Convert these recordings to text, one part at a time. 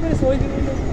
mesmo, hoje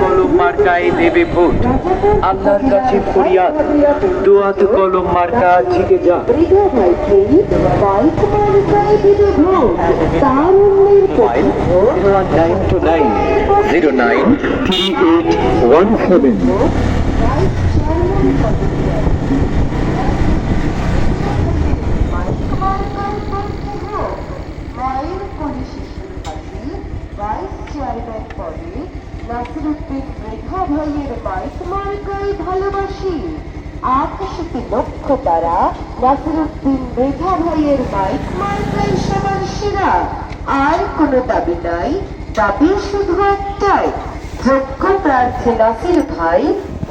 কলম মার্কায় দেবে ভোট। আল্লাহর কাছে ফরিয়াদ। দোয়াত কলম মার্কা জিতে যা। Nine two nine zero nine three eight one seven chairman পদে নাসিরুদ্দিন মৃধা ভাইয়ের বাইক মার্কায় ভালোবাসি। আকাশে লক্ষ্য তারা নাসিরুদ্দিন মৃধা ভাইয়ের বাইক মার্কায় সবার সেরা। আর কোনো দাবি নাই দাবি শুধু একটাই যোগ্য প্রার্থী নাসির ভাই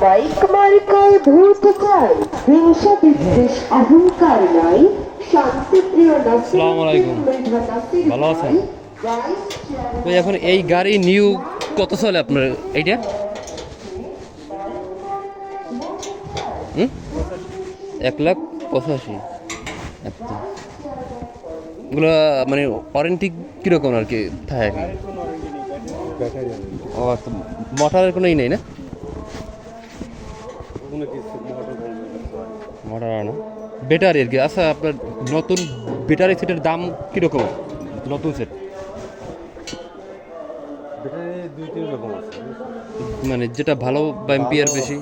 বাইক মার্কায় ভোট চাই। হিংসা বিদ্বেষ অহংকার নাই শান্তিপ্রিয় নাসির নাসির ভালো আছেন? তো এখন এই গাড়ি নিউ কত চলে আপনার? এইটা? এক লাখ পঁচাশি। আচ্ছা। এগুলো মানে ওয়ারেন্টি কীরকম আর কি থাকে? ও আচ্ছা। মোটরের কোনো ই নেই না? মোটর না। ব্যাটারি আর কি। আচ্ছা আপনার নতুন ব্যাটারি সেটের দাম কীরকম? নতুন সেট ব্যাটারি দুই তিন রকম আছে মানে যেটা ভালো বা এম্পিয়ার বেশি?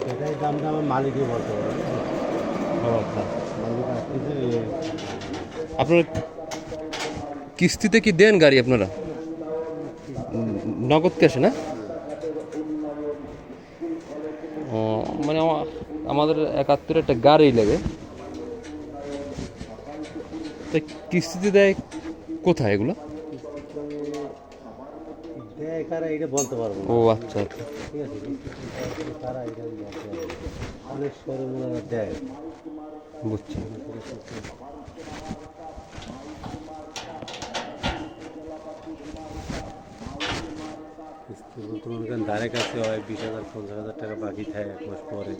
ব্যাটারির দামটা আমার মালিকই বলতে পারে। আচ্ছা। মালিক আসতেছে আপনারা কিস্তিতে কি দেন গাড়ি আপনারা? নগদ ক্যাশে না ও মানে আমা- আমাদের একাত্তর একটা গাড়ি লাগে। তা কিস্তিতে দেয় কোথায় এগুলো? দেয় কারা? এটা বলতে পারব ও আচ্ছা আচ্ছা। ঠিক আছে তারা এটা আমি বলতে পারব না। অনেক শোরুম দেয় বুঝছি কিস্তি বলতে মনে করেন ধারে কাছে হয় বিশ হাজার পঞ্চাশ হাজার টাকা বাকি থাকে এক মাস পরে।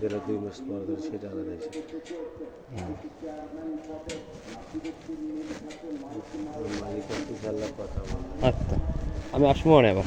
যেটা দুই মাস পরে ধরে সেটা আলাদা হিসেব মালিকের কথা আচ্ছা। আমি আসব না আবার